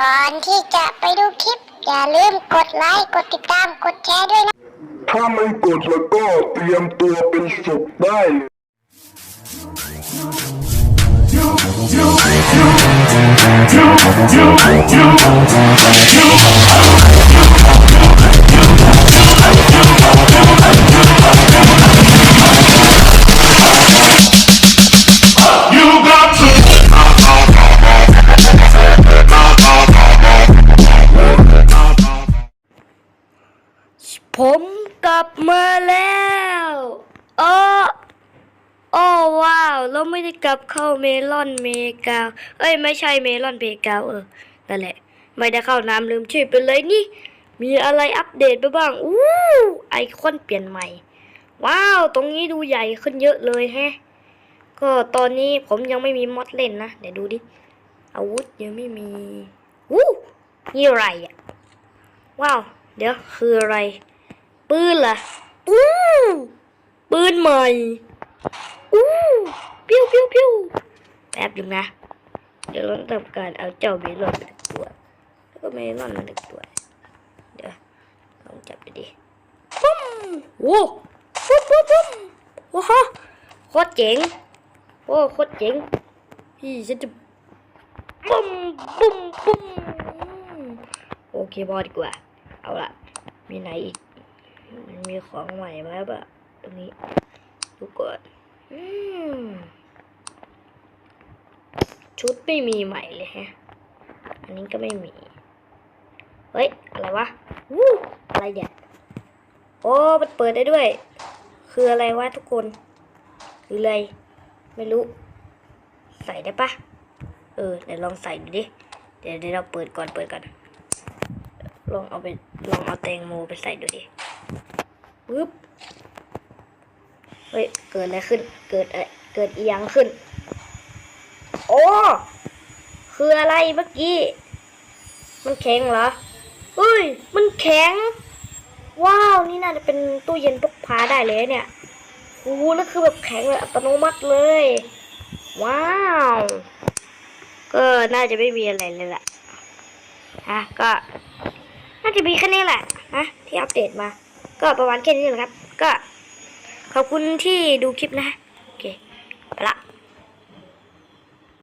ก่อนที่จะไปดูคลิป อย่าลืมกดไลค์กดติดตามกดแชร์ด้วยนะ ถ้าไม่กดแล้วก็เตรียมตัวเป็นศพได้เลย You ผมกลับมาแล้วอ๋อโอ้ว้าว เราไม่ได้กลับเข้าเมลอนเมกา เอ้ย ไม่ใช่เมลอนเพกาเออ นั่นแหละ ไม่ได้เข้าน้ำลืมชื่อไปเลยนี่ มีอะไรอัปเดตไปบ้าง อู้ไอคอนเปลี่ยนใหม่ ว้าว ตรงนี้ดูใหญ่ขึ้นเยอะเลยแฮะ ก็ตอนนี้ผมยังไม่มีมอดเล่นนะ เดี๋ยวดูดิ อาวุธยังไม่มีอู้นี่อะไรอะ ว้าว เดี๋ยวคืออะไร ปืนล่ะอู้ปืนใหม่อู้ปิ้วปิ้วปิ้วแป๊บหนึงนะ เดี๋ยวเราทำการเอาเจ้าเมลอนมาหนึ่งตัว แล้วก็เมลอนมาหนึ่งตัว เดี๋ยวลองจับดูดิปุ้มโว้ปุ้มปุ้มปุ้มว้าวโคตรเจ๋งโอ้โคตรเจ๋งพี่ฉันจะปุ้มปุ้มปุ้มโอเคพอดีกว่า เอาละมีไหนอีก มันมีของใหม่ไหมแบบตรงนี้ดูก่อนอืมชุดไม่มีใหม่เลยฮะ อันนี้ก็ไม่มี เฮ้ย อะไรวะวู้อะไรเนี่ยโอ้ มันเปิดได้ด้วย คืออะไรวะทุกคน คืออะไร ไม่รู้ ใส่ได้ปะเออเดี๋ยวลองใส่ดูดิ เดี๋ยวเดี๋ยวเราเปิดก่อนเปิดก่อน ลองเอาไป ลองเอาแตงโมไปใส่ดูดิ ปึ๊บเฮ้ย เกิดอะไรขึ้น เกิดอะไรเกิดเอียงขึ้น โอ้ คืออะไรเมื่อกี้ มันแข็งเหรอเฮ้ย มันแข็ง ว้าว นี่น่าจะเป็นตู้เย็นพกพาได้เลยเนี่ยโอ้แล้วคือแบบแข็งแบบอัตโนมัติเลย ว้าว ก็น่าจะไม่มีอะไรเลยแหละฮะก็ น่าจะมีแค่นี้แหละนะที่อัปเดตมา ก็ประมาณแค่นี้นะครับ ก็ขอบคุณที่ดูคลิปนะ โอเค ไปละ